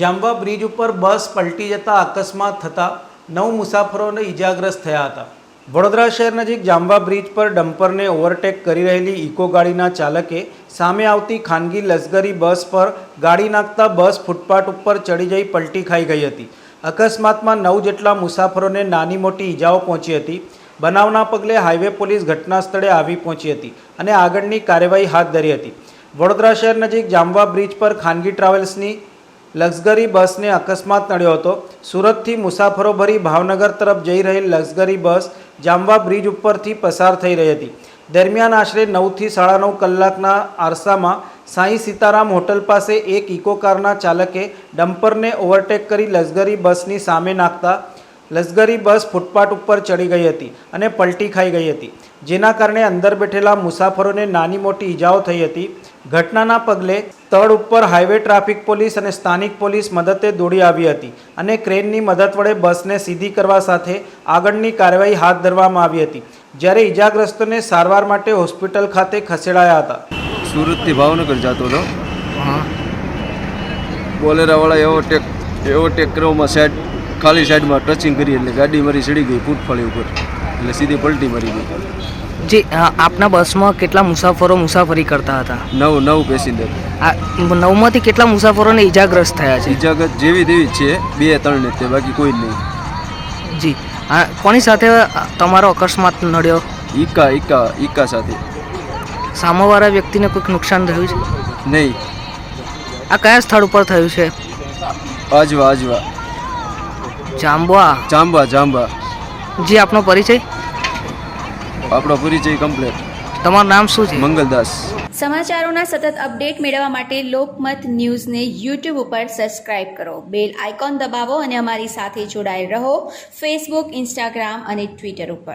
જાંબા bridge ઉપર બસ પલટી જતા અકસ્માત થતા નવ મુસાફરોને ઈજાગ્રસ્ત થયા હતા. વડોદરા શહેર નજીક જાંબા બ્રિજ પર ડમ્પરને ઓવરટેક કરી રહેલી ઇકો ગાડીના ચાલકે સામે આવતી ખાનગી લશ્કરી બસ પર ગાડી નાખતા બસ ફૂટપાથ ઉપર ચડી જઈ પલટી ખાઈ ગઈ હતી. અકસ્માતમાં નવ જેટલા મુસાફરોને નાની મોટી ઈજાઓ પહોંચી હતી. બનાવના પગલે હાઈવે પોલીસ ઘટના સ્થળે આવી પહોંચી હતી અને આગળની કાર્યવાહી હાથ ધરી હતી. વડોદરા શહેર નજીક જાંબા બ્રિજ પર ખાનગી ટ્રાવેલ્સની લક્ઝરી બસને અકસ્માત નડ્યો હતો. સુરતથી મુસાફરો ભરી ભાવનગર તરફ જઈ રહેલ લક્ઝરી બસ જામવા બ્રિજ ઉપરથી પસાર થઈ રહી હતી. દરમિયાન આશરે નવથી સાડા નવ કલાકના આરસામાં સાંઈ સીતારામ હોટલ પાસે એક ઇકો કારના ચાલકે ડમ્પરને ઓવરટેક કરી લક્ઝરી બસની સામે નાખતા લશ્કરી બસ ફૂટપાથ ઉપર ચડી ગઈ હતી અને પલટી ખાઈ ગઈ હતી. જેના કારણે અંદર બેઠેલા મુસાફરોને નાની મોટી ઈજાઓ થઈ હતી. ઘટનાના પગલે સ્થળ ઉપર હાઈવે ટ્રાફિક પોલીસ અને સ્થાનિક પોલીસ મદદે દોડી આવી હતી અને ક્રેનની મદદ વડે બસને સીધી કરવા સાથે આગળની કાર્યવાહી હાથ ધરવામાં આવી હતી જ્યારે ઇજાગ્રસ્તોને સારવાર માટે હોસ્પિટલ ખાતે ખસેડાયા હતા. સુરતથી ભાવનગર જતો હતો? બોલેરાવાળા એવો ટેક એવો ટેકરોમાં સાઈડ ખાલી સાઈડમાં ટચિંગ કરી એટલે ગાડી મારી ચડી ગઈ ફૂટફળી ઉપર. એટલે સીધી પલટી મારી ગઈ. જી આપના બસમાં કેટલા મુસાફરો મુસાફરી કરતા હતા? નવ નવ પેસેન્જર. આ નવમાંથી કેટલા મુસાફરોને ઈજાગ્રસ્ત થયા છે? ઈજાગ્રસ્ત જેવી તેવી છે. બે ત્રણ ને તે બાકી કોઈ નહીં. જી. આ કોની સાથે તમારો અકસ્માત નડ્યો? ઈકા ઈકા ઈકા સાથે. સામેવાળા વ્યક્તિને કોઈક નુકસાન થયું છે? નહીં. આ કયા સ્થળ ઉપર થયું છે? આજવા આજવા. જાંબવા? જાંબવા જાંબા. જી આપનો પરિચય? આપણો પરિચય કમ્પ્લીટ તમારું નામ શું છે? મંગલદાસ. સમાચારોના સતત અપડેટ મેળવવા માટે લોકમત ન્યૂઝને યુટ્યુબ ઉપર સબસ્ક્રાઇબ કરો. બેલ આઇકોન દબાવો અને અમારી સાથે જોડાયેલ રહો. ફેસબુક ઇન્સ્ટાગ્રામ અને ટ્વિટર ઉપર.